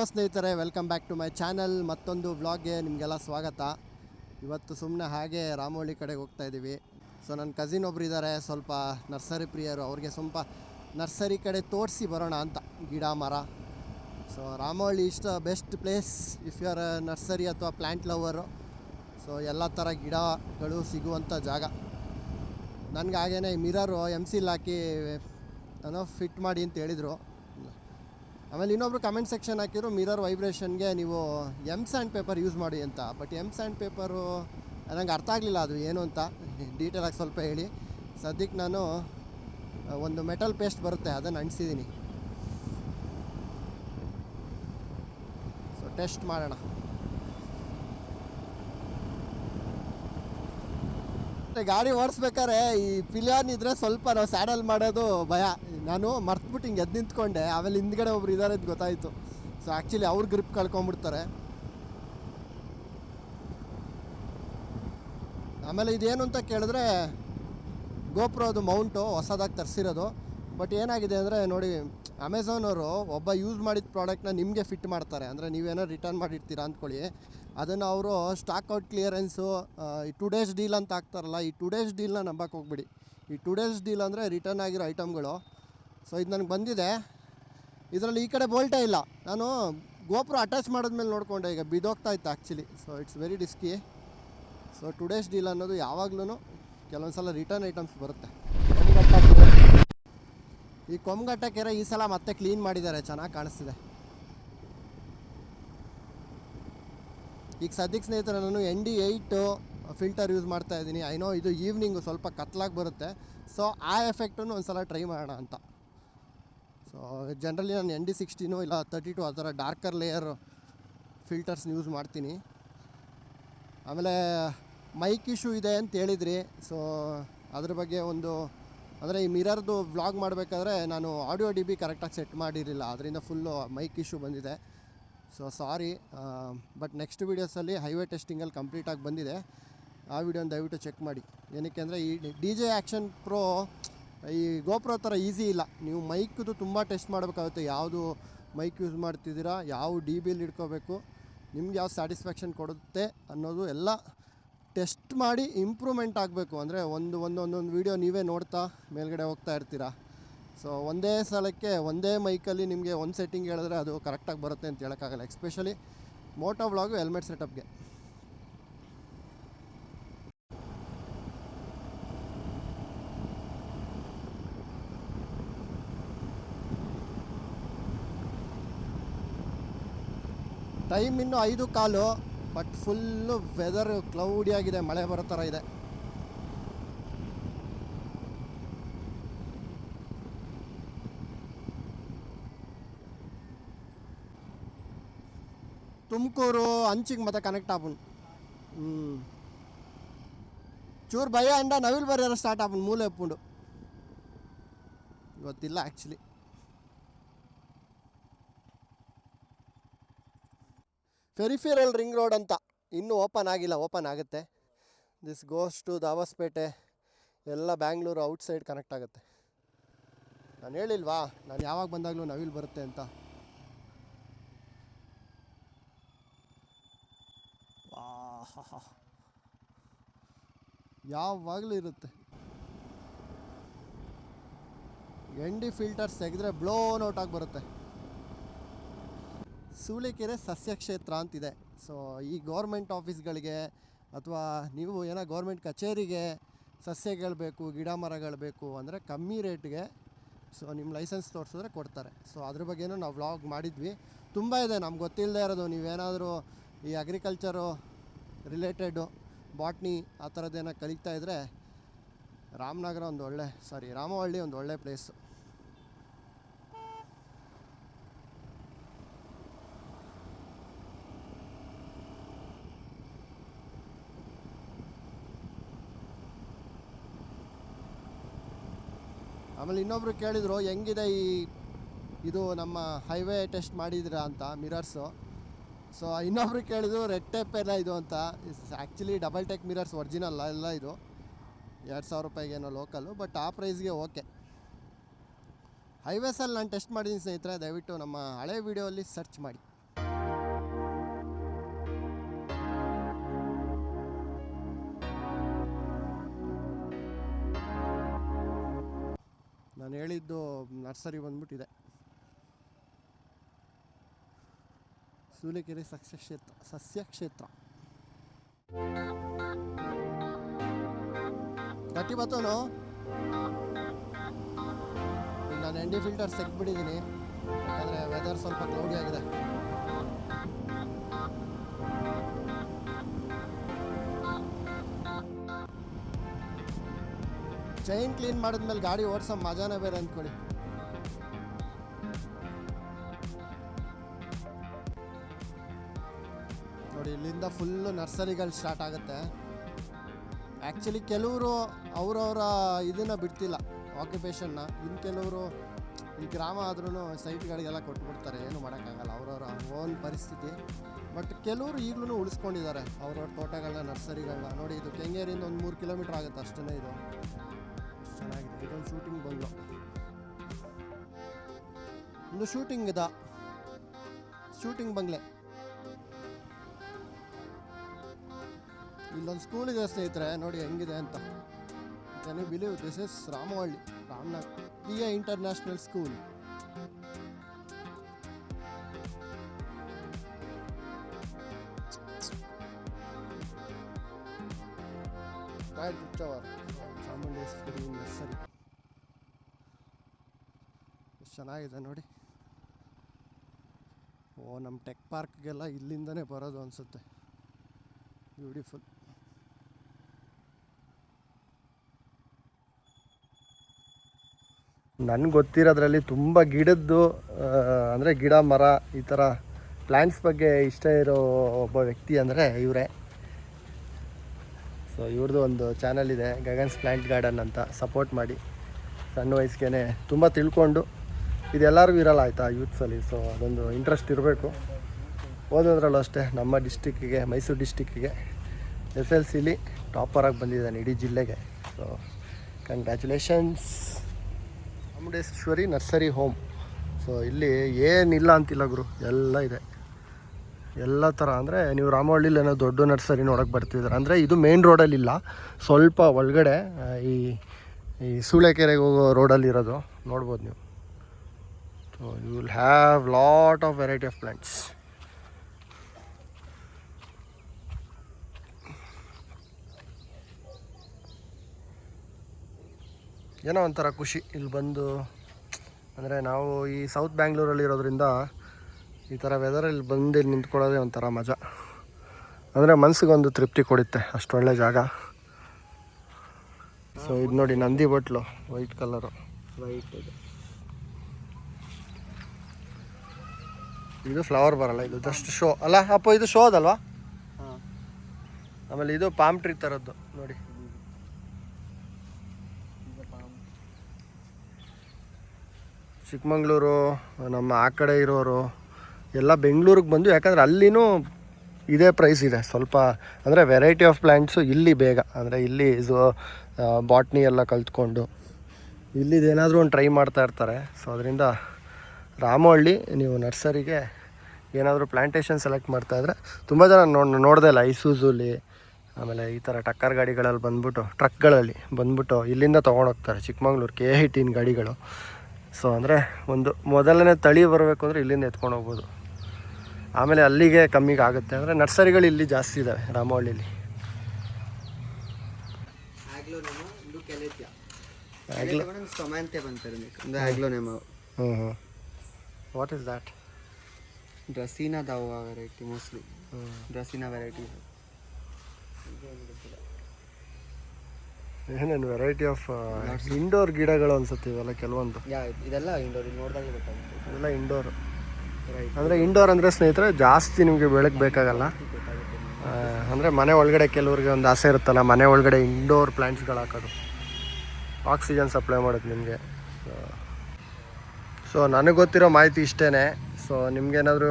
Hello ಸ್ನೇಹಿತರೆ welcome back to my channel ಮತ್ತೊಂದು ವ್ಲಾಗ್ಗೆ ನಿಮಗೆಲ್ಲ ಸ್ವಾಗತ. ಇವತ್ತು ಸುಮ್ಮನೆ ಹಾಗೆ ರಾಮೋಳಿ ಕಡೆಗೆ ಹೋಗ್ತಾ ಇದ್ದೀವಿ ಸೊ ನನ್ನ ಕಸಿನ್ ಒಬ್ರು ಇದ್ದಾರೆ ಸ್ವಲ್ಪ ನರ್ಸರಿ ಪ್ರಿಯರು, ಅವ್ರಿಗೆ ಸ್ವಲ್ಪ ನರ್ಸರಿ ಕಡೆ ತೋರಿಸಿ ಬರೋಣ ಅಂತ. ಗಿಡ, ಮರ. So Ramavalli is the best place if you are nursery ಅಥವಾ ಪ್ಲ್ಯಾಂಟ್ ಲವರು ಸೊ ಎಲ್ಲ ಥರ ಗಿಡಗಳು ಸಿಗುವಂಥ ಜಾಗ. ನನಗೆ ಹಾಗೇನೆ ಮಿರರು ಎಂ ಸಿಲ್ ಹಾಕಿ ಏನೋ ಫಿಟ್ ಮಾಡಿ ಅಂತ ಹೇಳಿದರು. ಆಮೇಲೆ ಇನ್ನೊಬ್ರು ಕಮೆಂಟ್ ಸೆಕ್ಷನ್ ಹಾಕಿದ್ರು ಮಿರರ್ ವೈಬ್ರೇಷನ್ಗೆ ನೀವು ಎಂ ಸ್ಯಾಂಡ್ ಪೇಪರ್ ಯೂಸ್ ಮಾಡಿ ಅಂತ. ಬಟ್ ಎಂ ಸ್ಯಾಂಡ್ ಪೇಪರು ನನಗೆ ಅರ್ಥ ಆಗಲಿಲ್ಲ ಅದು ಏನು ಅಂತ. ಡೀಟೇಲಾಗಿ ಸ್ವಲ್ಪ ಹೇಳಿ. ಸದ್ಯಕ್ಕೆ ನಾನು ಒಂದು ಮೆಟಲ್ ಪೇಸ್ಟ್ ಬರುತ್ತೆ, ಅದನ್ನು ಅಂಟಿಸಿದ್ದೀನಿ ಸೊ ಟೆಸ್ಟ್ ಮಾಡೋಣ. ಗಾಡಿ ಓಡಿಸ್ಬೇಕಾರೆ ಈ ಪಿಲಿಯಾನ್ ಇದ್ರೆ ಸ್ವಲ್ಪ ನಾವು ಸ್ಯಾಡಲ್ ಮಾಡೋದು ಭಯ. ನಾನು ಮರ್ತ್ಬಿಟ್ಟು ಹಿಂಗೆ ಎದ್ದು ನಿಂತ್ಕೊಂಡೆ. ಆಮೇಲೆ ಹಿಂದ್ಗಡೆ ಒಬ್ರು ಇದ್ದಾರೆ ಅಂತ ಗೊತ್ತಾಯಿತು. ಸೊ ಆ್ಯಕ್ಚುಲಿ ಅವ್ರ ಗ್ರಿಪ್ ಕಳ್ಕೊಂಬಿಡ್ತಾರೆ. ಆಮೇಲೆ ಇದೇನು ಅಂತ ಕೇಳಿದ್ರೆ ಗೋಪ್ರೋ ಅದು ಮೌಂಟು ಹೊಸದಾಗಿ ತರಿಸಿರೋದು. ಬಟ್ ಏನಾಗಿದೆ ಅಂದರೆ ನೋಡಿ ಅಮೆಝಾನವರು ಒಬ್ಬ ಯೂಸ್ ಮಾಡಿದ ಪ್ರಾಡಕ್ಟ್ನ ನಿಮಗೆ ಫಿಟ್ ಮಾಡ್ತಾರೆ. ಅಂದರೆ ನೀವೇನೋ ರಿಟರ್ನ್ ಮಾಡಿರ್ತೀರಾ ಅಂದ್ಕೊಳ್ಳಿ. ಅದನ್ನು ಅವರು ಸ್ಟಾಕ್ ಔಟ್ ಕ್ಲಿಯರೆನ್ಸು ಈ ಟು ಡೇಸ್ ಡೀಲ್ ಅಂತ ಹಾಕ್ತಾರಲ್ಲ, ಈ ಟು ಡೇಸ್ ಡೀಲ್ನ ನಂಬಕ್ಕೆ ಹೋಗ್ಬಿಡಿ. ಈ ಟು ಡೇಸ್ ಡೀಲ್ ಅಂದರೆ ರಿಟರ್ನ್ ಆಗಿರೋ ಐಟಮ್ಗಳು ಸೊ ಇದು ನನಗೆ ಬಂದಿದೆ. ಇದರಲ್ಲಿ ಈ ಕಡೆ ಬೋಲ್ಟೇ ಇಲ್ಲ. ನಾನು ಗೋಪುರ ಅಟ್ಯಾಚ್ ಮಾಡಿದ್ಮೇಲೆ ನೋಡಿಕೊಂಡೆ, ಈಗ ಬಿದೋಗ್ತಾ ಇತ್ತು actually so it's very risky so two days deal ಅನ್ನೋದು ಯಾವಾಗ್ಲೂ ಕೆಲವೊಂದು ಸಲ ರಿಟರ್ನ್ ಐಟಮ್ಸ್ ಬರುತ್ತೆ. ಈ ಕೊಂಗಟ್ಟ ಕೆರೆ ಈ ಸಲ ಮತ್ತೆ ಕ್ಲೀನ್ ಮಾಡಿದ್ದಾರೆ, ಚೆನ್ನಾಗಿ ಕಾಣಿಸ್ತಿದೆ. ಈಗ ಸದ್ಯಕ್ಕೆ ಸ್ನೇಹಿತರೆ ನಾನು N D eight filter use ಮಾಡ್ತಾ ಇದ್ದೀನಿ. ಐನೋ ಇದು ಈವ್ನಿಂಗು ಸ್ವಲ್ಪ ಕತ್ಲಾಗಿ ಬರುತ್ತೆ. ಸೊ ಆ ಎಫೆಕ್ಟನ್ನು ಒಂದು ಸಲ ಟ್ರೈ ಮಾಡೋಣ ಅಂತ. ಸೊ ಜನ್ರಲಿ ನಾನು ಎನ್ ಡಿ ಸಿಕ್ಸ್ಟೀನು ಇಲ್ಲ ತರ್ಟಿ ಟು ಆ ಥರ ಡಾರ್ಕರ್ ಲೇಯರ್ ಫಿಲ್ಟರ್ಸ್ ಯೂಸ್ ಮಾಡ್ತೀನಿ. ಆಮೇಲೆ ಮೈಕ್ ಇಶ್ಯೂ ಇದೆ ಅಂತ ಹೇಳಿದ್ರಿ. ಸೊ ಅದ್ರ ಬಗ್ಗೆ ಒಂದು, ಅಂದರೆ ಈ ಮಿರರ್ದು ವ್ಲಾಗ್ ಮಾಡಬೇಕಾದ್ರೆ ನಾನು ಆಡಿಯೋ ಡಿ ಬಿ ಕರೆಕ್ಟಾಗಿ ಸೆಟ್ ಮಾಡಿರಲಿಲ್ಲ. ಅದರಿಂದ ಫುಲ್ಲು ಮೈಕ್ ಇಶ್ಯೂ ಬಂದಿದೆ. ಸೊ ಸಾರಿ ಬಟ್ ನೆಕ್ಸ್ಟ್ ವೀಡಿಯೋಸಲ್ಲಿ ಹೈವೇ ಟೆಸ್ಟಿಂಗಲ್ಲಿ ಕಂಪ್ಲೀಟಾಗಿ ಬಂದಿದೆ. ಆ ವಿಡಿಯೋನ ದಯವಿಟ್ಟು ಚೆಕ್ ಮಾಡಿ. ಏನಕ್ಕೆ ಅಂದರೆ ಈ ಡಿ ಜೆ ಆ್ಯಕ್ಷನ್ ಪ್ರೋ ಈ ಗೋಪ್ರೋ ಥರ ಈಸಿ ಇಲ್ಲ. ನೀವು ಮೈಕ್ದು ತುಂಬ ಟೆಸ್ಟ್ ಮಾಡಬೇಕಾಗುತ್ತೆ. ಯಾವುದು ಮೈಕ್ ಯೂಸ್ ಮಾಡ್ತಿದ್ದೀರಾ, ಯಾವ ಡಿ ಬಿಲ್ ಇಟ್ಕೋಬೇಕು, ನಿಮ್ಗೆ ಯಾವ ಸ್ಯಾಟಿಸ್ಫ್ಯಾಕ್ಷನ್ ಕೊಡುತ್ತೆ ಅನ್ನೋದು ಎಲ್ಲ ಟೆಸ್ಟ್ ಮಾಡಿ ಇಂಪ್ರೂವ್ಮೆಂಟ್ ಆಗಬೇಕು. ಅಂದರೆ ಒಂದು ಒಂದು, ಒಂದೊಂದು ವೀಡಿಯೋ ನೀವೇ ನೋಡ್ತಾ ಮೇಲ್ಗಡೆ ಹೋಗ್ತಾ ಇರ್ತೀರಾ. ಸೊ ಒಂದೇ ಸಲಕ್ಕೆ ಒಂದೇ ಮೈಕಲ್ಲಿ ನಿಮಗೆ ಒಂದು ಸೆಟ್ಟಿಂಗ್ ಹೇಳಿದ್ರೆ ಅದು ಕರೆಕ್ಟಾಗಿ ಬರುತ್ತೆ ಅಂತ ಹೇಳೋಕ್ಕಾಗಲ್ಲ. ಎಸ್ಪೆಷಲಿ ಮೋಟೋ ವ್ಲಾಗು ಹೆಲ್ಮೆಟ್ ಸೆಟಪ್ಗೆ ಟೈಮ್ ಇನ್ನು ಐದು ಕಾಲು ಬಟ್ ಫುಲ್ಲು ವೆದರ್ ಕ್ಲೌಡಿಯಾಗಿದೆ ಮಳೆ ಬರೋ ಥರ ಇದೆ. ತುಮಕೂರು ಅಂಚಿಗೆ ಮತ್ತೆ ಕನೆಕ್ಟ್ ಆಪನ್ ಹ್ಞೂ ಚೂರು ಭಯ ಅಂಡ ನವಿಲ್ ಬರೆಯೋರು ಸ್ಟಾರ್ಟ್ ಆಪನ್ ಮೂಲೆ ಎಪ್ಪುಂಡು ಗೊತ್ತಿಲ್ಲ ಆ್ಯಕ್ಚುಲಿ ಫೆರಿಫೆರಲ್ ರಿಂಗ್ ರೋಡ್ ಅಂತ ಇನ್ನೂ ಓಪನ್ ಆಗಿಲ್ಲ ಓಪನ್ ಆಗುತ್ತೆ. ದಿಸ್ ಗೋಸ್ ಟು ದಾವಸ್ಪೇಟೆ, ಎಲ್ಲ ಬ್ಯಾಂಗ್ಳೂರು ಔಟ್ಸೈಡ್ ಕನೆಕ್ಟ್ ಆಗುತ್ತೆ. ನಾನು ಹೇಳಿಲ್ವಾ, ನಾನು ಯಾವಾಗ ಬಂದಾಗಲೂ ನವಿಲ್ ಬರುತ್ತೆ ಅಂತ. ವಾಹ್. ಯಾವಾಗಲೂ ಇರುತ್ತೆ. ಎಂಡಿ ಫಿಲ್ಟರ್ಸ್ ತೆಗೆದ್ರೆ ಬ್ಲೋನ್ ಆಗಿ ಬರುತ್ತೆ. ಸೂಳೆಕೆರೆ ಸಸ್ಯ ಕ್ಷೇತ್ರ ಅಂತಿದೆ. ಸೊ ಈ ಗೌರ್ಮೆಂಟ್ ಆಫೀಸ್ಗಳಿಗೆ ಅಥವಾ ನೀವು ಏನೋ ಗೌರ್ಮೆಂಟ್ ಕಚೇರಿಗೆ ಸಸ್ಯಗಳು ಬೇಕು ಗಿಡ ಮರಗಳು ಬೇಕು ಅಂದರೆ ಕಮ್ಮಿ ರೇಟ್ಗೆ ಸೊ ನಿಮ್ಮ ಲೈಸೆನ್ಸ್ ತೋರಿಸಿದ್ರೆ ಕೊಡ್ತಾರೆ. ಸೊ ಅದ್ರ ಬಗ್ಗೆನೂ ನಾವು ವ್ಲಾಗ್ ಮಾಡಿದ್ವಿ. ತುಂಬ ಇದೆ, ನಮ್ಗೆ ಗೊತ್ತಿಲ್ಲದೆ ಇರೋದು. ನೀವೇನಾದರೂ ಈ ಅಗ್ರಿಕಲ್ಚರು ರಿಲೇಟೆಡು ಬಾಟ್ನಿ ಆ ಥರದ್ದೇನೋ ಕಲಿತಾ ಇದ್ದರೆ ರಾಮನಗರ ಒಂದು ಒಳ್ಳೆ ಸಾರಿ ರಾಮವಳ್ಳಿ ಒಂದು ಒಳ್ಳೆ ಪ್ಲೇಸು ಆಮೇಲೆ ಇನ್ನೊಬ್ರು ಕೇಳಿದರು, ಹೆಂಗಿದೆ ಈ, ಇದು ನಮ್ಮ ಹೈವೇ ಟೆಸ್ಟ್ ಮಾಡಿದಿರಾ ಅಂತ ಮಿರರ್ಸು ಸೊ ಇನ್ನೊಬ್ರು ಕೇಳಿದ್ರು, ರೆಡ್ ಟೇಪ್ ಎಲ್ಲ ಇದು ಅಂತ. Actually double tech mirrors original ಎಲ್ಲ ಇದು. ಎರಡು ಸಾವಿರ ರೂಪಾಯಿಗೆ ಏನೋ ಲೋಕಲ್ಲು ಬಟ್ ಆ ಪ್ರೈಸ್ಗೆ ಓಕೆ ಹೈವೇಸಲ್ಲಿ ನಾನು ಟೆಸ್ಟ್ ಮಾಡಿದ್ದೀನಿ ಸ್ನೇಹಿತರೆ, ದಯವಿಟ್ಟು ನಮ್ಮ ಹಳೆ ವೀಡಿಯೋಲ್ಲಿ ಸರ್ಚ್ ಮಾಡಿ. ನಾನು ಹೇಳಿದ್ದು ನರ್ಸರಿ ಬಂದ್ಬಿಟ್ಟಿದೆ. ಸೂಲೆಕೆರೆ ಸಸ್ಯ ಕ್ಷೇತ್ರ ಸಸ್ಯ ಕ್ಷೇತ್ರ ಗಟ್ಟಿ ಬತ್ತೋನು ನಾನು ಎಂಡಿ ಫಿಲ್ಟರ್ ತೆಗ್ದ್ಬಿಟ್ಟಿದ್ದೀನಿ ಯಾಕಂದರೆ ವೆದರ್ ಸ್ವಲ್ಪ ಕ್ಲೌಡಿ ಆಗಿದೆ. ಚೈನ್ ಕ್ಲೀನ್ ಮಾಡಿದ್ಮೇಲೆ ಗಾಡಿ ಓಡಿಸೋ ಮಜಾನೇ ಬೇರೆ ಅಂದ್ಕೊಳ್ಳಿ. ಇಲ್ಲಿಂದ ಫುಲ್ಲು ನರ್ಸರಿಗಳು ಸ್ಟಾರ್ಟ್ ಆಗುತ್ತೆ. ಆ್ಯಕ್ಚುಲಿ ಕೆಲವರು ಅವರವರ ಇದನ್ನು ಬಿಡ್ತಿಲ್ಲ ಆಕ್ಯುಪೇಷನ್ನ ಇನ್ನು ಕೆಲವರು ಈ ಗ್ರಾಮ ಆದ್ರೂ ಸೈಟ್ಗಳಿಗೆಲ್ಲ ಕೊಟ್ಬಿಡ್ತಾರೆ, ಏನು ಮಾಡೋಕ್ಕಾಗಲ್ಲ. ಅವರವರ ಓನ್ ಪರಿಸ್ಥಿತಿ. ಬಟ್ ಕೆಲವರು ಈಗಲೂ ಉಳಿಸ್ಕೊಂಡಿದ್ದಾರೆ, ಅವ್ರವ್ರ ತೋಟಗಳನ್ನ ನರ್ಸರಿಗಳನ್ನ ನೋಡಿ, ಇದು ಕೆಂಗೇರಿಯಿಂದ ಒಂದು ಮೂರು ಕಿಲೋಮೀಟ್ರ್ ಆಗುತ್ತೆ ಅಷ್ಟೇ ಇದು. ಚೆನ್ನಾಗಿದೆ. ಇದೊಂದು ಶೂಟಿಂಗ್ ಬಂದು ಒಂದು ಶೂಟಿಂಗ್ ಇದ. ಶೂಟಿಂಗ್ ಬಂಗ್ಲೆ. ಇಲ್ಲೊಂದು ಸ್ಕೂಲ್ ಸ್ನೇಹಿತರೆ, ನೋಡಿ ಹೆಂಗಿದೆ ಅಂತ. You believe this is Ramavalli Ramanath Priya international school ಚೆನ್ನಾಗಿದೆ ನೋಡಿ. ಓ ನಮ್ಮ ಟೆಕ್ ಪಾರ್ಕ್ಗೆಲ್ಲ ಇಲ್ಲಿಂದನೇ ಬರೋದು ಅನಿಸುತ್ತೆ. ಬ್ಯೂಟಿಫುಲ್ ನನಗೆ ಗೊತ್ತಿರೋದ್ರಲ್ಲಿ ತುಂಬ ಗಿಡದ್ದು ಅಂದರೆ ಗಿಡ, ಮರ ಈ ಥರ ಪ್ಲ್ಯಾಂಟ್ಸ್ ಬಗ್ಗೆ ಇಷ್ಟ ಇರೋ ಒಬ್ಬ ವ್ಯಕ್ತಿ ಅಂದರೆ ಇವರೇ. ಸೊ ಇವ್ರದ್ದು ಒಂದು ಚಾನಲ್ ಇದೆ, ಗಗನ್ಸ್ ಪ್ಲ್ಯಾಂಟ್ ಗಾರ್ಡನ್ ಅಂತ ಸಪೋರ್ಟ್ ಮಾಡಿ. ಸಣ್ಣ ವಯಸ್ಸಿಗೆ ತುಂಬ ತಿಳ್ಕೊಂಡು ಇದೆಲ್ಲರಿಗೂ ಇರಲ್ಲ ಆಯಿತಾ ಯೂತ್ಸಲ್ಲಿ ಸೊ ಅದೊಂದು ಇಂಟ್ರೆಸ್ಟ್ ಇರಬೇಕು. ಓದೋದ್ರಲ್ಲೂ ಅಷ್ಟೇ, ನಮ್ಮ ಡಿಸ್ಟಿಕ್ಕಿಗೆ ಮೈಸೂರು ಡಿಸ್ಟಿಕ್ಕಿಗೆ ಎಸ್ ಎಲ್ ಸಿಲಿ ಟಾಪರಾಗಿ ಬಂದಿದ್ದಾನೆ ಇಡೀ ಜಿಲ್ಲೆಗೆ. So congratulations Chamundeshwari nursery home. So ಇಲ್ಲಿ ಏನಿಲ್ಲ ಅಂತಿಲ್ಲ ಗುರು, ಎಲ್ಲ ಇದೆ. ಎಲ್ಲ ಥರ ಅಂದರೆ ನೀವು ರಾಮವಳ್ಳಿಲಿ ಏನೋ ದೊಡ್ಡ ನರ್ಸರಿ ನೋಡೋಕೆ ಬರ್ತಿದ್ದಾರೆ ಅಂದರೆ ಇದು ಮೇನ್ ರೋಡಲ್ಲಿ ಇಲ್ಲ. ಸ್ವಲ್ಪ ಒಳಗಡೆ ಈ ಈ ಸೂಳೆಕೆರೆಗೆ ಹೋಗೋ ರೋಡಲ್ಲಿರೋದು ನೋಡ್ಬೋದು ನೀವು. So you will have lot of variety of plants ಏನೋ ಒಂಥರ ಖುಷಿ. ಇಲ್ಲಿ ಬಂದು ಅಂದರೆ ನಾವು ಈ ಸೌತ್ ಬ್ಯಾಂಗ್ಳೂರಲ್ಲಿ ಇರೋದ್ರಿಂದ ಈ ಥರ ವೆದರಲ್ಲಿ ಬಂದು ಇಲ್ಲಿ ನಿಂತ್ಕೊಳ್ಳೋದೇ ಒಂಥರ ಮಜಾ. ಅಂದರೆ ಮನಸ್ಸಿಗೊಂದು ತೃಪ್ತಿ ಕೊಡುತ್ತೆ ಅಷ್ಟು ಒಳ್ಳೆ ಜಾಗ. ಸೊ ಇದು ನೋಡಿ ನಂದಿ ಬಟ್ಲು ವೈಟ್ ಕಲರು ವೈಟ್ ಇದೆ. ಇದು ಫ್ಲವರ್ ಬರಲ್ಲ ಇದು ಜಸ್ಟ್ ಶೋ ಅಲ್ಲ ಅಪ್ಪ ಇದು ಶೋ ಅದಲ್ವಾ? ಆಮೇಲೆ ಇದು ಪಾಮ್ ಟ್ರೀ ಥರದ್ದು ನೋಡಿ. ಚಿಕ್ಕಮಂಗ್ಳೂರು, ನಮ್ಮ ಆ ಕಡೆ ಇರೋರು, ಎಲ್ಲ ಬೆಂಗಳೂರಿಗೆ ಬಂದು, ಯಾಕಂದರೆ ಅಲ್ಲಿನೂ ಇದೇ ಪ್ರೈಸ್ ಇದೆ. ಸ್ವಲ್ಪ, ಅಂದರೆ ವೆರೈಟಿ ಆಫ್ ಪ್ಲ್ಯಾಂಟ್ಸು ಇಲ್ಲಿ ಬೇಗ, ಅಂದರೆ ಇಲ್ಲಿ ಇದು ಬಾಟ್ನಿ ಎಲ್ಲ ಕಲ್ತ್ಕೊಂಡು. ಇಲ್ಲಿದೇನಾದರೂ ಒಂದು ಟ್ರೈ ಮಾಡ್ತಾ ಇರ್ತಾರೆ. ಸೊ ಅದರಿಂದ ರಾಮಹಳ್ಳಿ, ನೀವು ನರ್ಸರಿಗೆ ಏನಾದರೂ ಪ್ಲ್ಯಾಂಟೇಷನ್ ಸೆಲೆಕ್ಟ್ ಮಾಡ್ತಾಯಿದ್ರೆ ತುಂಬ ಜನ ನೋ ನೋಡ್ದೆ ಇಲ್ಲ. ಐಸೂಝುಲಿ ಆಮೇಲೆ ಈ ಥರ ಟಕ್ಕರ್ ಗಾಡಿಗಳಲ್ಲಿ ಬಂದ್ಬಿಟ್ಟು ಟ್ರಕ್ಗಳಲ್ಲಿ ಬಂದ್ಬಿಟ್ಟು ಇಲ್ಲಿಂದ ತೊಗೊಂಡೋಗ್ತಾರೆ ಚಿಕ್ಕಮಂಗ್ಳೂರು ಕೆ ಏಯ್ಟೀನ್ ಗಾಡಿಗಳು. ಸೊ ಅಂದರೆ ಒಂದು ಮೊದಲನೇ ತಳಿ ಬರಬೇಕು ಅಂದರೆ ಇಲ್ಲಿಂದ ಎತ್ಕೊಂಡು ಹೋಗ್ಬೋದು. ಆಮೇಲೆ ಅಲ್ಲಿಗೆ ಕಮ್ಮಿಗೆ ಆಗುತ್ತೆ. ಅಂದರೆ ನರ್ಸರಿಗಳು ಇಲ್ಲಿ ಜಾಸ್ತಿ ಇದ್ದಾವೆ ರಾಮವಳ್ಳಿಲಿ ಹ್ಞೂ ಹ್ಞೂ ವಾಟ್ ಇಸ್ ದ್ಯಾಟ್ ಡ್ರಸೀನಾ ದಾವ ವೆರೈಟಿ ಮೋಸ್ಟ್ಲಿ ಡ್ರಸೀನಾ ವೆರೈಟಿ ಏನೇನು ವೆರೈಟಿ ಆಫ್ ಇಂಡೋರ್ ಗಿಡಗಳು ಅನ್ಸುತ್ತೆ ಇವೆಲ್ಲ ಕೆಲವೊಂದು? ಯಾ ಇದೆಲ್ಲ ಇಂಡೋರ್ ಇಲ್ಲಿ ನೋಡಿದಾಗ ಗೊತ್ತಾಗುತ್ತೆ. ಇಂಡೋರ್ ರೈಟ್ ಅಂದರೆ ಇಂಡೋರ್ ಅಂದರೆ ಸ್ನೇಹಿತರೆ ಜಾಸ್ತಿ ನಿಮಗೆ ಬೆಳಕು ಬೇಕಾಗಲ್ಲ. ಅಂದರೆ ಮನೆ ಒಳಗಡೆ ಕೆಲವ್ರಿಗೆ ಒಂದು ಆಸೆ ಇರುತ್ತಲ್ಲ ಮನೆ ಒಳಗಡೆ ಇಂಡೋರ್ ಪ್ಲ್ಯಾಂಟ್ಸ್ಗಳು ಹಾಕೋದು. ಆಕ್ಸಿಜನ್ ಸಪ್ಲೈ ಮಾಡೋದು ನಿಮಗೆ. ಸೊ ನನಗೆ ಗೊತ್ತಿರೋ ಮಾಹಿತಿ ಇಷ್ಟೇ ಸೊ ನಿಮ್ಗೇನಾದರೂ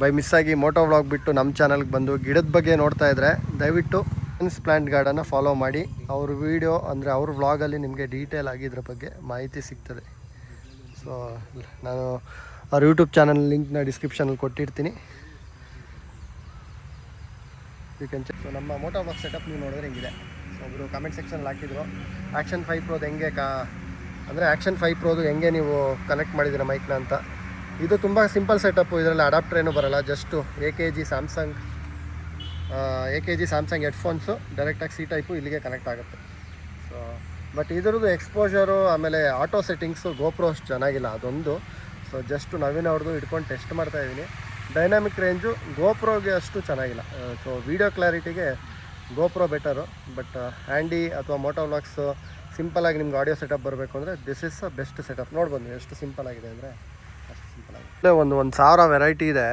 ಬೈ ಮಿಸ್ಸಾಗಿ ಮೋಟೋ ವ್ಲಾಗ್ ಬಿಟ್ಟು ನಮ್ಮ ಚಾನಲ್ಗೆ ಬಂದು ಗಿಡದ ಬಗ್ಗೆ ನೋಡ್ತಾ ಇದ್ದರೆ ದಯವಿಟ್ಟು ಪ್ಲ್ಯಾಂಟ್ ಗಾರ್ಡನ್ನ ಫಾಲೋ ಮಾಡಿ ಅವ್ರ ವೀಡಿಯೋ ಅಂದರೆ ಅವ್ರ ವ್ಲಾಗಲ್ಲಿ ನಿಮಗೆ ಡೀಟೇಲ್ ಆಗಿ ಇದ್ರ ಬಗ್ಗೆ ಮಾಹಿತಿ ಸಿಗ್ತದೆ. ಸೊ ನಾನು ಅವ್ರ ಯೂಟ್ಯೂಬ್ ಚಾನಲ್ ಲಿಂಕ್ನ ಡಿಸ್ಕ್ರಿಪ್ಷನಲ್ಲಿ ಕೊಟ್ಟಿರ್ತೀನಿ. ಯು ಕ್ಯಾನ್ ಚೆಕ್ ನಮ್ಮ ಮೋಟಾರ್ ಬಾಕ್ಸ್ ಸೆಟಪ್ ನೀವು ನೋಡಿದ್ರೆ ಹಿಂಗಿದೆ. ಸೊ ಒಬ್ಬರು ಕಮೆಂಟ್ ಸೆಕ್ಷನಲ್ಲಿ ಹಾಕಿದ್ರು. ಆ್ಯಕ್ಷನ್ ಫೈವ್ ಪ್ರೋದು ಹೆಂಗೆ ಕಾ, ಅಂದರೆ ಆ್ಯಕ್ಷನ್ ಫೈವ್ ಪ್ರೋದು ಹೆಂಗೆ ನೀವು ಕನೆಕ್ಟ್ ಮಾಡಿದ್ದೀರಾ ಮೈಕ್ನ ಅಂತ. ಇದು ತುಂಬ ಸಿಂಪಲ್ ಸೆಟಪ್ಪು ಇದರಲ್ಲಿ ಅಡಾಪ್ಟರ್ ಏನೂ ಬರಲ್ಲ just A K G Samsung A K G Samsung headphones ಡೈರೆಕ್ಟಾಗಿ ಸಿ ಟೈಪು ಇಲ್ಲಿಗೆ ಕನೆಕ್ಟ್ ಆಗುತ್ತೆ. ಸೊ ಬಟ್ ಇದ್ರದ್ದು ಎಕ್ಸ್ಪೋಜರು ಆಮೇಲೆ ಆಟೋ ಸೆಟ್ಟಿಂಗ್ಸು ಗೋಪ್ರೋ ಅಷ್ಟು ಚೆನ್ನಾಗಿಲ್ಲ, ಅದೊಂದು. ಸೊ ಜಸ್ಟ್ ನವೀನ್ ಅವ್ರದ್ದು ಇಟ್ಕೊಂಡು ಟೆಸ್ಟ್ ಮಾಡ್ತಾ ಇದ್ದೀನಿ. ಡೈನಾಮಿಕ್ ರೇಂಜು ಗೋಪ್ರೋಗೆ ಅಷ್ಟು ಚೆನ್ನಾಗಿಲ್ಲ. ಸೊ ವೀಡಿಯೋ ಕ್ಲಾರಿಟಿಗೆ ಗೋಪ್ರೋ ಬೆಟರು ಬಟ್ ಹ್ಯಾಂಡಿ ಅಥವಾ ಮೋಟೋ ವ್ಲಾಗ್ಸು ಸಿಂಪಲಾಗಿ ನಿಮ್ಗೆ ಆಡಿಯೋ ಸೆಟಪ್ ಬರಬೇಕು ಅಂದರೆ this is a best setup ನೋಡ್ಬೋದು ಎಷ್ಟು ಸಿಂಪಲ್ ಆಗಿದೆ ಅಂದರೆ ಅಷ್ಟು ಸಿಂಪಲ್ ಆಗಿದೆ. ಒಂದು ಒಂದು ಸಾವಿರ ವೆರೈಟಿ ಇದೆ.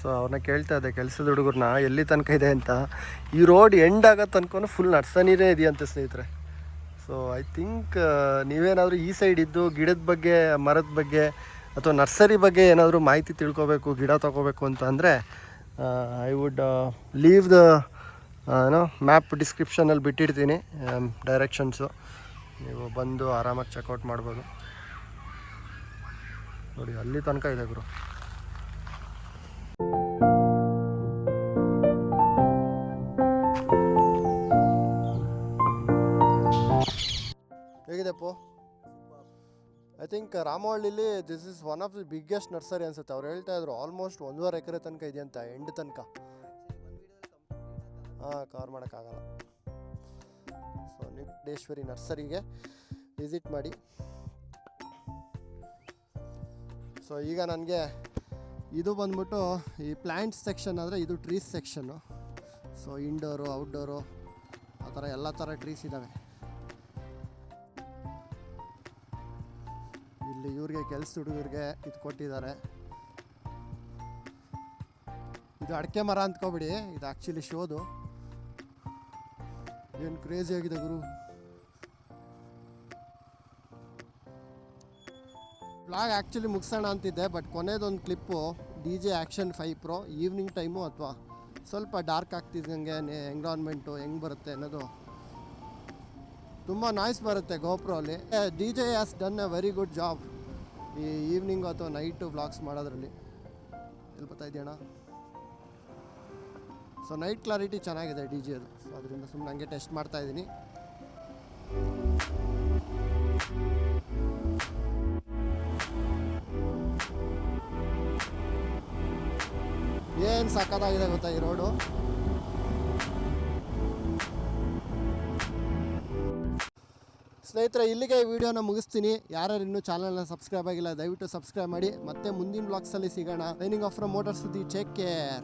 ಸೊ ಅವ್ರನ್ನ ಕೇಳ್ತಾ ಇದೆ ಕೆಲಸದ ಹುಡುಗರನ್ನ ಎಲ್ಲಿ ತನಕ ಇದೆ ಅಂತ. ಈ ರೋಡ್ ಎಂಡ್ ಆಗೋ ತನಕ ಫುಲ್ ನರ್ಸನಿರೇ ಇದೆಯಂತೆ ಸ್ನೇಹಿತರೆ. ಸೊ ಐ ಥಿಂಕ್ ನೀವೇನಾದರೂ ಈ ಸೈಡ್ ಇದ್ದು, ಗಿಡದ ಬಗ್ಗೆ, ಮರದ ಬಗ್ಗೆ, ಅಥವಾ ನರ್ಸರಿ ಬಗ್ಗೆ ಏನಾದರೂ ಮಾಹಿತಿ ತಿಳ್ಕೊಬೇಕು, ಗಿಡ ತೊಗೋಬೇಕು ಅಂತ ಅಂದರೆ ಐ ವುಡ್ ಲೀವ್ ದ ಏನೋ ಮ್ಯಾಪ್ ಡಿಸ್ಕ್ರಿಪ್ಷನಲ್ಲಿ ಬಿಟ್ಟಿರ್ತೀನಿ ಡೈರೆಕ್ಷನ್ಸು ನೀವು ಬಂದು ಆರಾಮಾಗಿ ಚೆಕ್ಔಟ್ ಮಾಡ್ಬೋದು. ನೋಡಿ, ಅಲ್ಲಿ ತನಕ ಇದೆ ಗುರು. ಪೋ I think ರಾಮವಳ್ಳಿಲಿ this is one of the biggest nursery ಅನ್ಸುತ್ತೆ. ಅವ್ರು ಹೇಳ್ತಾ ಇದ್ರು ಆಲ್ಮೋಸ್ಟ್ ಒಂದೂವರೆ ಎಕರೆ ತನಕ ಇದೆ ಅಂತ ಎಂಡ್ ತನಕ. ಹಾಂ ಕವರ್ ಮಾಡೋಕ್ಕಾಗಲ್ಲ. ಸೊ ನಿಟ್ಟೇಶ್ವರಿ ನರ್ಸರಿಗೆ ವಿಸಿಟ್ ಮಾಡಿ. ಸೊ ಈಗ ನನಗೆ ಇದು ಬಂದ್ಬಿಟ್ಟು ಈ ಪ್ಲ್ಯಾಂಟ್ಸ್ ಸೆಕ್ಷನ್ ಆದರೆ ಇದು trees section so indoor outdoor ಆ ಥರ ಎಲ್ಲ ಥರ ಟ್ರೀಸ್ ಇದ್ದಾವೆ ಇಲ್ಲಿ ಇವ್ರಿಗೆ ಕೆಲಸ ಹುಡುಗರಿಗೆ ಇದು ಕೊಟ್ಟಿದ್ದಾರೆ. ಇದು ಅಡಿಕೆ ಮರ ಅಂದ್ಕೊಬಿಡಿ ಇದು ಆ್ಯಕ್ಚುಲಿ ಶೋದು. ಏನು ಕ್ರೇಜಿ ಆಗಿದೆ ಗುರು. ಬ್ಲಾಗ್ ಆ್ಯಕ್ಚುಲಿ ಮುಗಿಸೋಣ ಅಂತಿದ್ದೆ but ಕೊನೆದೊಂದು clip D J action five pro evening time ಅಥವಾ ಸ್ವಲ್ಪ ಡಾರ್ಕ್ ಆಗ್ತಿದ್ದಂಗೆ ಎನ್ವಿರಾನ್ಮೆಂಟು ಹೆಂಗೆ ಬರುತ್ತೆ ಅನ್ನೋದು ತುಂಬ ನಾಯ್ಸ್ ಬರುತ್ತೆ ಗೋಪ್ರೋಲಿ D J has done a very good job ಈ ಈವ್ನಿಂಗ್ ಅಥವಾ ನೈಟು ವ್ಲಾಗ್ಸ್ ಮಾಡೋದ್ರಲ್ಲಿ. ಎಲ್ಲಿ ಬರ್ತಾ ಇದೆಯಣ್ಣ ಸೊ ನೈಟ್ ಕ್ಲಾರಿಟಿ ಚೆನ್ನಾಗಿದೆ ಡಿ ಜಿ ಅದು. ಸೊ ಅದರಿಂದ ಸುಮ್ಮನೆ ಹಂಗೆ ಟೆಸ್ಟ್ ಮಾಡ್ತಾ ಇದ್ದೀನಿ. ಏನು ಸಕ್ಕತ್ತಾಗಿದೆ ಗೊತ್ತಾ ಈ ರೋಡು ಸ್ನೇಹಿತರೆ, ಇಲ್ಲಿಗೆ ಈ ವಿಡಿಯೋನ ಮುಗಿಸ್ತೀನಿ. ಯಾರ್ಯಾರು ಇನ್ನೂ ಚಾನಲ್ನ ಸಬ್ಸ್ಕ್ರೈಬ್ ಆಗಿಲ್ಲ, ದಯವಿಟ್ಟು ಸಬ್ಸ್ಕ್ರೈಬ್ ಮಾಡಿ. ಮತ್ತೆ ಮುಂದಿನ ಬ್ಲಾಗ್ಸಲ್ಲಿ ಸಿಗೋಣ. ಲೈನಿಂಗ್ ಆಫ್ ಮೋಟರ್ ಸುದ್ದಿ ಟೇಕ್ ಕೇರ್